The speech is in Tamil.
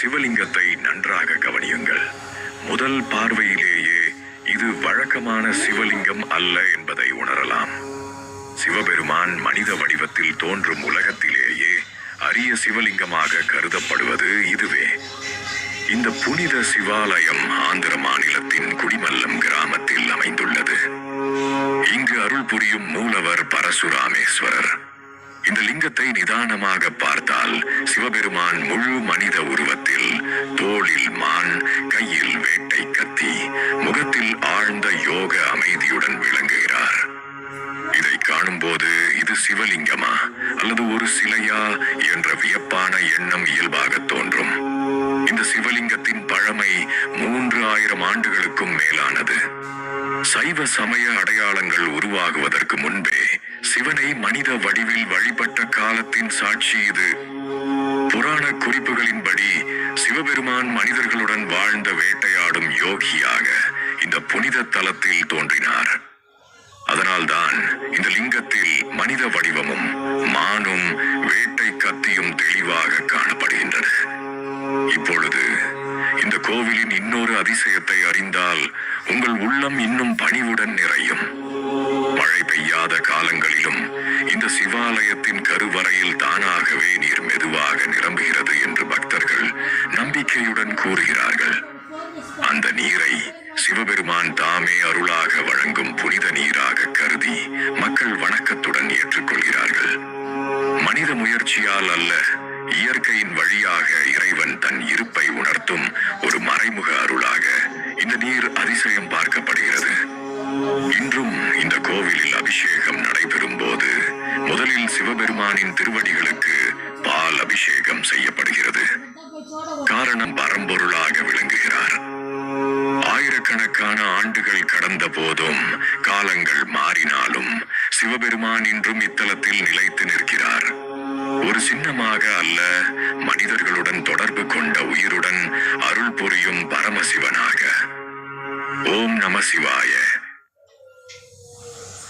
சிவலிங்கத்தை நன்றாக கவனியுங்கள். முதல் பார்வையிலேயே இது வழக்கமான சிவலிங்கம் அல்ல என்பதை உணரலாம். சிவபெருமான் மனித வடிவத்தில் தோன்றும் உலகத்திலேயே அரிய சிவலிங்கமாக கருதப்படுவது இதுவே. இந்த புனித சிவாலயம் ஆந்திர மாநிலத்தின் குடிமல்லம் கிராமத்தில் அமைந்துள்ளது. இங்கு அருள் புரியும் மூலவர் பரசுராமேஸ்வரர். இந்த லிங்கத்தை நிதானமாக பார்த்தால் சிவபெருமான் முழு மனித உருவத்தில் தோளில் மான் கையில் வேட்டை கத்தி முகத்தில் ஆழ்ந்த யோக அமைதியுடன் விளங்குகிறார். இதை காணும்போது இது சிவலிங்கமா அல்லது ஒரு சிலையா என்ற வியப்பான எண்ணம் இயல்பாக தோன்றும். இந்த சிவலிங்கத்தின் பழமை மூன்று ஆயிரம் ஆண்டுகளுக்கும் மேலானது. சைவ சமய அடையாளங்கள் உருவாகுவதற்கு முன்பே சிவனை மனித வடிவில் வழிபட்ட காலத்தின் சாட்சி இது. வேட்டையாடும் யோகியாக இந்த புனித தலத்தில் தோன்றினார். அதனால்தான் இந்த லிங்கத்தில் மனித வடிவமும் மானும் வேட்டை கத்தியும் தெளிவாக காணப்படுகின்றன. இப்பொழுது இந்த கோவிலின் இன்னொரு அதிசயத்தை அறிந்தால் உங்கள் உள்ளம் இன்னும் பணிவுடன் நிறையும். மழை பெய்யாத காலங்களிலும் இந்த சிவாலயத்தின் கருவறையில் தானாகவே நீர் மெதுவாக நிரம்புகிறது என்று பக்தர்கள் நம்பிக்கையுடன் கூறுகிறார்கள். சிவபெருமான் தாமே அருளாக வழங்கும் புனித நீராக கருதி மக்கள் வணக்கத்துடன் ஏற்றுக்கொள்கிறார்கள். மனித முயற்சியால் அல்ல இயற்கையின் வழியாக இறைவன் தன் இருப்பை உணர்த்தும் ஒரு மறைமுக அருளாக இந்த நீர் அதிசயம் பார்க்கப்படுகிறது. இன்றும் இந்த கோவிலில் அபிஷேகம் நடைபெறும் போது முதலில் சிவபெருமானின் திருவடிகளுக்கு பால் அபிஷேகம் செய்யப்படுகிறது. காரணம் பரம்பொருளாக ஆண்டுகள் கடந்த போதும் காலங்கள் மாறினாலும் சிவபெருமான் இன்றும் இத்தலத்தில் நிலைத்து நிற்கிறார். ஒரு சின்னமாக அல்ல மனிதர்களுடன் தொடர்பு கொண்ட உயிருடன் அருள் புரியும் பரமசிவனாக. ஓம் நம சிவாய.